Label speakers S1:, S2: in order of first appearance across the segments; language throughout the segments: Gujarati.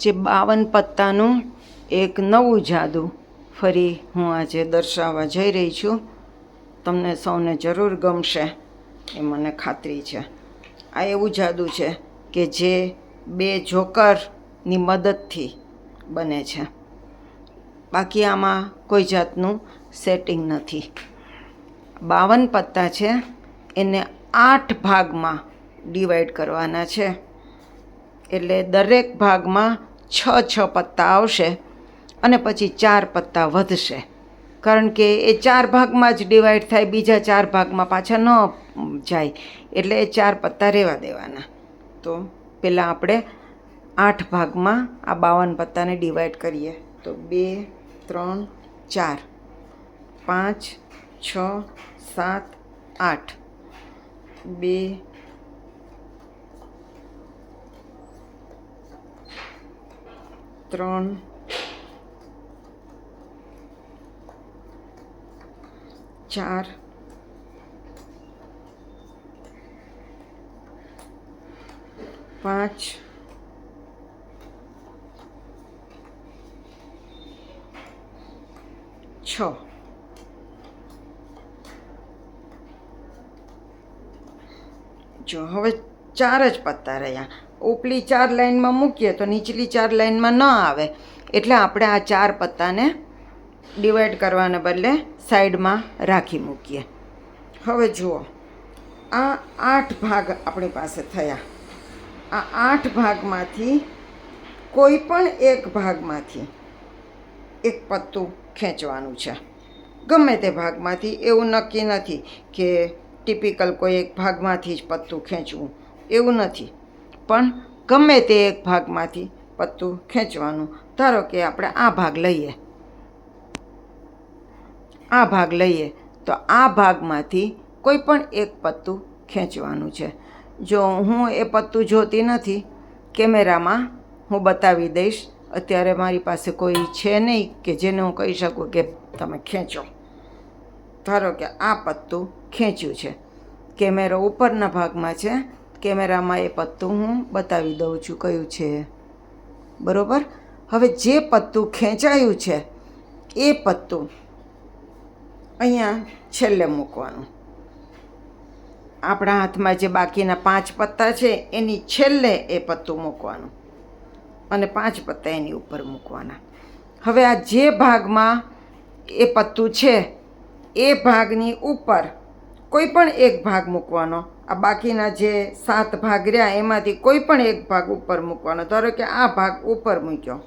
S1: જે બાવન પત્તાનું એક નવું જાદુ ફરી હું આજે દર્શાવવા જઈ રહી છું. તમને સૌને જરૂર ગમશે. એ મને ખાતરી છે. આ એવું જાદુ છે કે જે બે જોકરની મદદથી બને છે. બાકી આમાં કોઈ જાતનું સેટિંગ નથી. બાવન પત્તા છે. એને આઠ ભાગમાં ડિવાઈડ કરવાના છે. એટલે દરેક ભાગમાં છ છ પત્તા આવશે અને પછી ચાર પત્તા વધશે. કારણ કે એ ચાર ભાગમાં જ ડિવાઈડ થાય, બીજા ચાર ભાગમાં પાછા ન જાય. એટલે એ ચાર પત્તા રહેવા દેવાના. તો પહેલાં આપણે આઠ ભાગમાં આ બાવન પત્તાને ડિવાઈડ કરીએ. તો બે, ત્રણ, ચાર. પાંચ, છ, સાત, આઠ. બે ત્રણ ચાર પાંચ છ જો હવે ચાર જ પત્તા રહ્યા ઉપલી ચાર લાઈનમાં મૂકીએ તો નીચલી ચાર લાઈનમાં ન આવે. એટલે આપણે આ ચાર પત્તાને ડિવાઈડ કરવાને બદલે સાઈડમાં રાખી મૂકીએ. હવે જુઓ, આ આઠ ભાગ આપણી પાસે થયા. આ આઠ ભાગમાંથી કોઈ પણ એક ભાગમાંથી એક પત્તું ખેંચવાનું છે. ગમે તે ભાગમાંથી, એવું નક્કી નથી કે ટિપિકલ કોઈ એક ભાગમાંથી જ પત્તું ખેંચવું. એવું નથી. પણ ગમે તે એક ભાગમાંથી પત્તું ખેંચવાનું. ધારો કે આપણે આ ભાગ લઈએ. આ ભાગ લઈએ તો આ ભાગમાંથી કોઈ પણ એક પત્તું ખેંચવાનું છે. જો હું એ પત્તું જોતી નથી, કેમેરામાં હું બતાવી દઈશ. અત્યારે મારી પાસે કોઈ છે નહીં કે જેને હું કહી શકું કે તમે ખેંચો. ધારો કે આ પત્તું ખેંચ્યું છે. કેમેરો ઉપરના ભાગમાં છે કેમેરામાં એ પત્તું હું બતાવી દઉં છું કયું છે. બરાબર? હવે જે પત્તું ખેંચાયું છે, એ પત્તું અહીંયા છેલ્લે મૂકવાનું. આપણા હાથમાં જે બાકીના પાંચ પત્તા છે, એની છેલ્લે એ પત્તું મૂકવાનું. અને પાંચ પત્તા એની ઉપર મૂકવાના. હવે આ જે ભાગમાં એ પત્તું છે, એ ભાગની ઉપર કોઈ પણ એક ભાગ મૂકવાનો. આ બાકીના જે સાત ભાગ રહ્યા, એમાંથી કોઈ પણ એક ભાગ ઉપર મૂકવાનો. ધારો કે આ ભાગ ઉપર મૂક્યો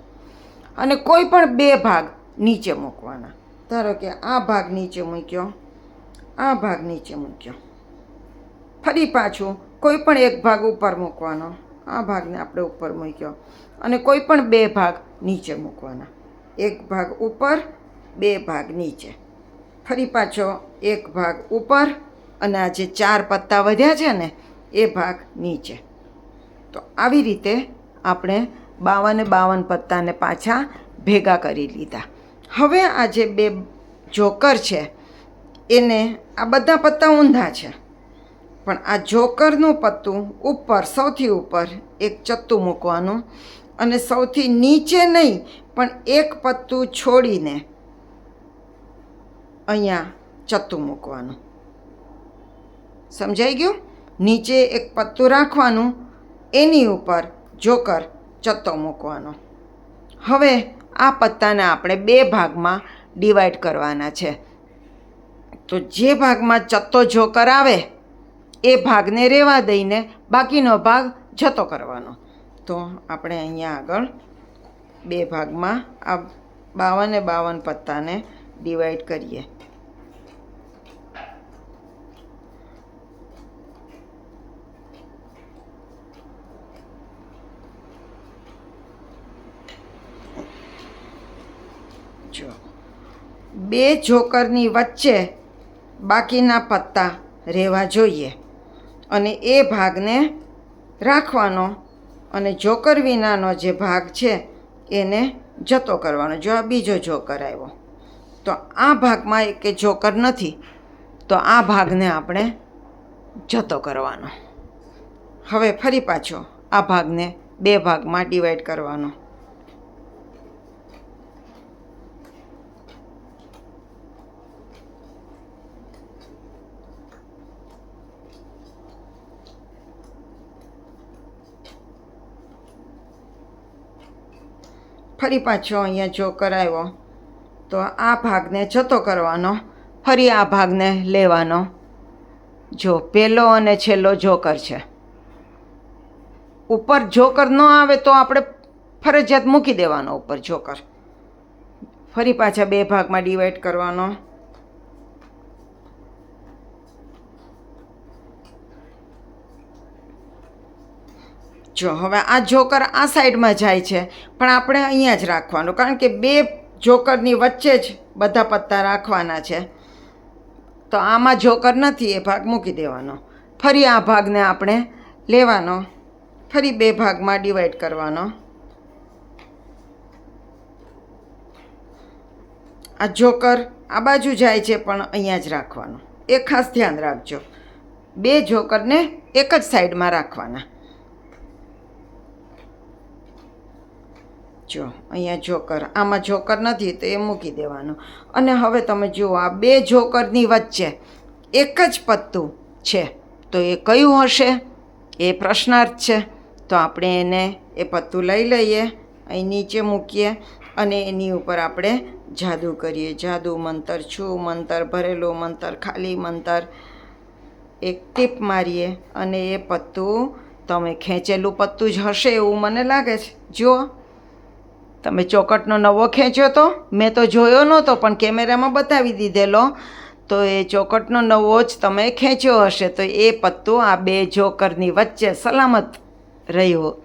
S1: અને કોઈ પણ બે ભાગ નીચે મૂકવાના. ધારો કે આ ભાગ નીચે મૂક્યો, આ ભાગ નીચે મૂક્યો. ફરી પાછું કોઈ પણ એક ભાગ ઉપર મૂકવાનો. આ ભાગને આપણે ઉપર મૂક્યો અને કોઈ પણ બે ભાગ નીચે મૂકવાના. એક ભાગ ઉપર, બે ભાગ નીચે. ફરી પાછો એક ભાગ ઉપર અને આ જે ચાર પત્તા વધ્યા છે ને, એ ભાગ નીચે. તો આવી રીતે આપણે બાવને બાવન પત્તાને પાછા ભેગા કરી લીધા. હવે આ જે બે જોકર છે, એને આ બધા પત્તા ઊંધા છે. પણ આ જોકરનું પત્તું ઉપર, સૌથી ઉપર એક ચત્તું મૂકવાનું અને સૌથી નીચે નહીં, પણ એક પત્તું છોડીને અહીંયા ચત્તું મૂકવાનું. સમજાઈ ગયું? નીચે એક પત્તું રાખવાનું, એની ઉપર જોકર ચત્તો મૂકવાનો. હવે આ પત્તાને આપણે બે ભાગમાં ડિવાઈડ કરવાના છે. તો જે ભાગમાં ચત્તો જોકર આવે, એ ભાગને રહેવા દઈને બાકીનો ભાગ જતો કરવાનો. તો આપણે અહીંયા આગળ બે ભાગમાં આ બાવને બાવન પત્તાને ડિવાઈડ કરીએ જો બે જોકરની વચ્ચે બાકીના પત્તા રહેવા જોઈએ અને એ ભાગને રાખવાનો અને જોકર વિનાનો જે ભાગ છે એને જતો કરવાનો. જો આ બીજો જોકર આવ્યો, તો આ ભાગમાં એક જોકર નથી, તો આ ભાગને આપણે જતો કરવાનો. હવે ફરી પાછો આ ભાગને બે ભાગમાં ડિવાઈડ કરવાનો. ફરી પાછો અહીંયા જો કરાવ્યો તો આ ભાગને જતો કરવાનો, ફરી આ ભાગને લેવાનો. જો પહેલો અને છેલ્લો જોકર છે. ઉપર જોકર ન આવે તો આપણે ફરજિયાત મૂકી દેવાનો ઉપર જોકર. ફરી પાછા બે ભાગમાં ડિવાઈડ કરવાનો. જો, હવે આ જોકર આ સાઈડમાં જાય છે, પણ આપણે અહીંયા જ રાખવાનું, કારણ કે બે જોકરની વચ્ચે જ બધા પત્તા રાખવાના છે. તો આમાં જોકર નથી, એ ભાગ મૂકી દેવાનો. ફરી આ ભાગને આપણે લેવાનો. ફરી બે ભાગમાં ડિવાઈડ કરવાનો. આ જોકર આ બાજુ જાય છે, પણ અહીંયા જ રાખવાનું. એ ખાસ ધ્યાન રાખજો. બે જોકરને એક જ સાઈડમાં રાખવાના. જો, અહીંયા જોકર. આમાં જોકર નથી, તો એ મૂકી દેવાનું. અને હવે તમે જુઓ, આ બે જોકરની વચ્ચે એક જ પત્તું છે. તો એ કયું હશે? એ પ્રશ્નાર્થ છે. તો આપણે એને એ પત્તું લઈ લઈએ, અહીં નીચે મૂકીએ અને એની ઉપર આપણે જાદુ કરીએ. જાદુ, મંતર છું, મંતર ભરેલું, મંતર ખાલી, મંતર એક ટીપ મારીએ અને એ પત્તું, તમે ખેંચેલું પત્તું જ હશે એવું મને લાગે છે. જુઓ. તમે ચોકટનો નવો ખેંચ્યો તો? મેં તો જોયો નહોતો, પણ કેમેરામાં બતાવી દીધેલો. તો એ ચોકટનો નવો જ તમે ખેંચ્યો હશે, તો એ પત્તું આ બે જોકરની વચ્ચે સલામત રહ્યો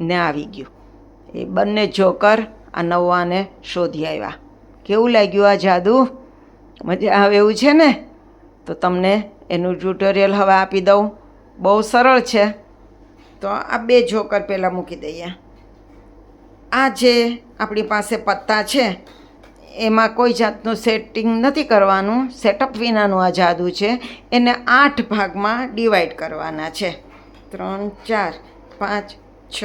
S1: ને આવી ગયું. એ બંને જોકર આ નવાને શોધી આવ્યા. કેવું લાગ્યું આ જાદુ? મજા આવે એવું છે ને? તો તમને એનું ટ્યુટોરિયલ હવે આપી દઉં. બહુ સરળ છે. તો આ બે જોકર પહેલાં મૂકી દઈએ. આ જે આપણી પાસે પત્તા છે, એમાં કોઈ જાતનું સેટિંગ નથી કરવાનું. સેટઅપ વિનાનું આ જાદુ છે. એને આઠ ભાગમાં ડિવાઈડ કરવાના છે. ત્રણ, ચાર, પાંચ, છ,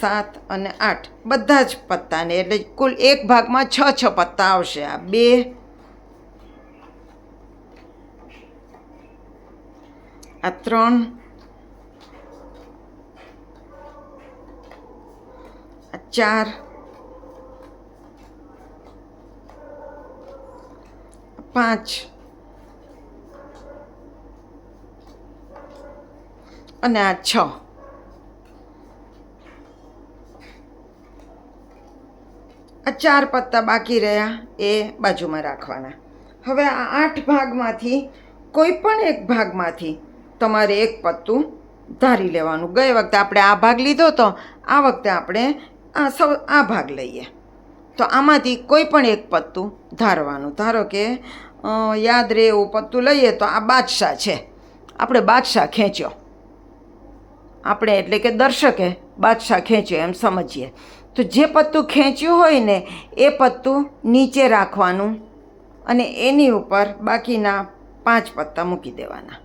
S1: સાત અને આઠ. બધા જ પત્તાને. એટલે કુલ એક ભાગમાં છ છ પત્તા આવશે આ બે. આ ત્રણ ચાર. પાંચ. અને આ છ. આ ચાર પત્તા બાકી રહ્યા એ બાજુમાં રાખવાના. હવે આ આઠ ભાગમાંથી, કોઈ પણ એક ભાગમાંથી તમારે એક પત્તું ધારી લેવાનું. ગઈ વખતે આપણે આ ભાગ લીધો તો, આ વખતે આપણે આ સૌ આ ભાગ લઈએ. તો આમાંથી કોઈ પણ એક પત્તું ધારવાનું. ધારો કે યાદ રહે એવું પત્તું લઈએ તો આ બાદશાહ છે. આપણે બાદશાહ ખેંચ્યો. આપણે એટલે કે દર્શકે બાદશાહ ખેંચ્યો એમ સમજીએ. તો જે પત્તું ખેંચ્યું હોય ને, એ પત્તું નીચે રાખવાનું અને એની ઉપર બાકીના પાંચ પત્તા મૂકી દેવાના.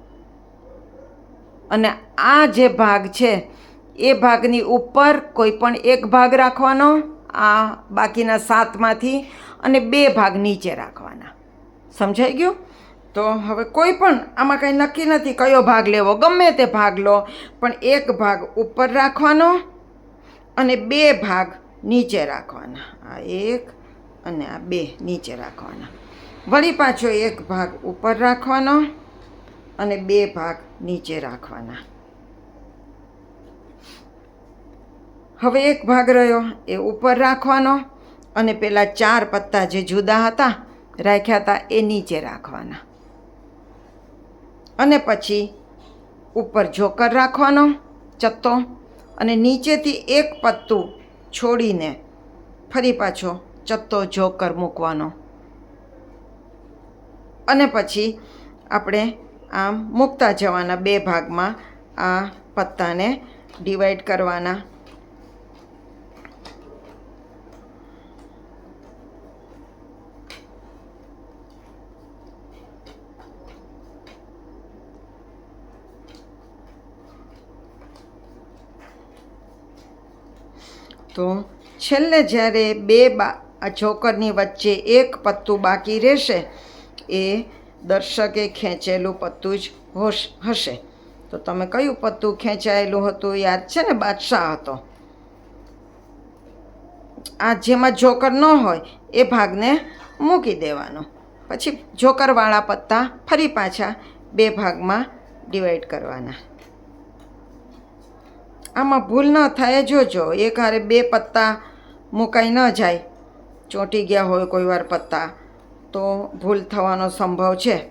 S1: અને આ જે ભાગ છે એ ભાગની ઉપર કોઈ પણ એક ભાગ રાખવાનો, આ બાકીના સાતમાંથી અને બે ભાગ નીચે રાખવાના. સમજાઈ ગયું? તો હવે કોઈ પણ આમાં કંઈ નક્કી નથી કયો ભાગ લેવો. ગમે તે ભાગ લો, પણ એક ભાગ ઉપર રાખવાનો અને બે ભાગ નીચે રાખવાના. આ એક અને આ બે નીચે રાખવાના. વળી પાછો એક ભાગ ઉપર રાખવાનો અને બે ભાગ નીચે રાખવાના. હવે એક ભાગ રહ્યો, એ ઉપર રાખવાનો અને પેલા ચાર પત્તા જે જુદા હતા, રાખ્યા હતા, એ નીચે રાખવાના. અને પછી ઉપર જોકર રાખવાનો ચત્તો અને નીચેથી એક પત્તું છોડીને ફરી પાછો ચત્તો જોકર મૂકવાનો. અને પછી આપણે આમ મૂકતા જવાના બે ભાગમાં આ પત્તાને ડિવાઈડ કરવાના. તો છેલ્લે જ્યારે બે બા જોકરની વચ્ચે એક પત્તું બાકી રહેશે, એ દર્શકે ખેંચેલું પત્તું જ હોશ, હશે. તો તમે કયું પત્તું ખેંચાયેલું હતું યાદ છે ને? બાદશાહ હતો. આ જેમાં જોકર ન હોય, એ ભાગને મૂકી દેવાનો. પછી જોકરવાળા પત્તા ફરી પાછા બે ભાગમાં ડિવાઈડ કરવાના. આમાં ભૂલ ન થાય, જોજો. એક હારે બે પત્તા મુકાઈ ન જાય. ચોંટી ગયા હોય કોઈ વાર પત્તા. તો ભૂલ થવાનો સંભવ છે.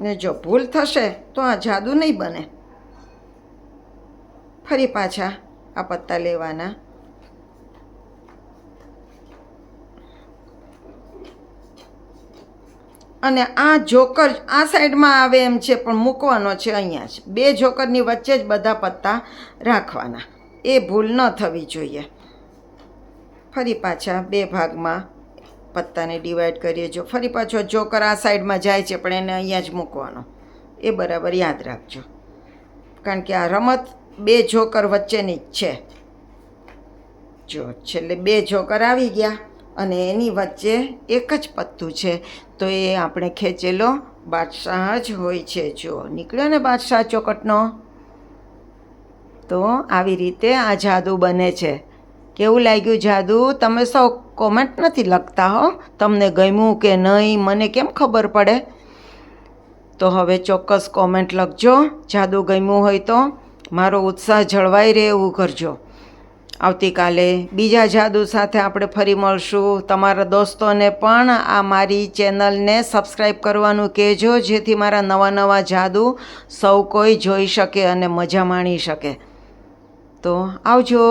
S1: ને જો ભૂલ થશે, તો આ જાદુ નહીં બને. ફરી પાછા આ પત્તા લેવાના. અને આ જોકર આ સાઈડમાં આવે એમ છે, પણ મૂકવાનો છે અહીંયા જ. બે જોકરની વચ્ચે જ બધા પત્તા રાખવાના. એ ભૂલ ન થવી જોઈએ. ફરી પાછા બે ભાગમાં પત્તાને ડિવાઈડ કરીએ. જો ફરી પાછો જોકર આ સાઈડમાં જાય છે, પણ એને અહીંયા જ મૂકવાનો. એ બરાબર યાદ રાખજો. કારણ કે આ રમત બે જોકર વચ્ચેની જ છે. જો છેલ્લે બે જોકર આવી ગયા. અને એની વચ્ચે એક જ પત્તું છે. તો એ આપણે ખેંચેલો બાદશાહ જ હોય છે. જો નીકળ્યો ને બાદશાહ ચોકટનો? તો આવી રીતે આ જાદુ બને છે. કેવું લાગ્યું જાદુ? તમે સૌ કોમેન્ટ નથી લખતા હો. તમને ગમ્યું કે નહીં, મને કેમ ખબર પડે? તો હવે ચોક્કસ કોમેન્ટ લખજો. જાદુ ગમ્યું હોય તો મારો ઉત્સાહ જળવાઈ રહે એવું કરજો. આવતીકાલે બીજા જાદુ સાથે આપણે ફરી મળશું. તમારા દોસ્તોને પણ આ મારી ચેનલને સબસ્ક્રાઈબ કરવાનું કહેજો, જેથી મારા નવા નવા જાદુ સૌ કોઈ જોઈ શકે અને મજા માણી શકે. તો આવજો.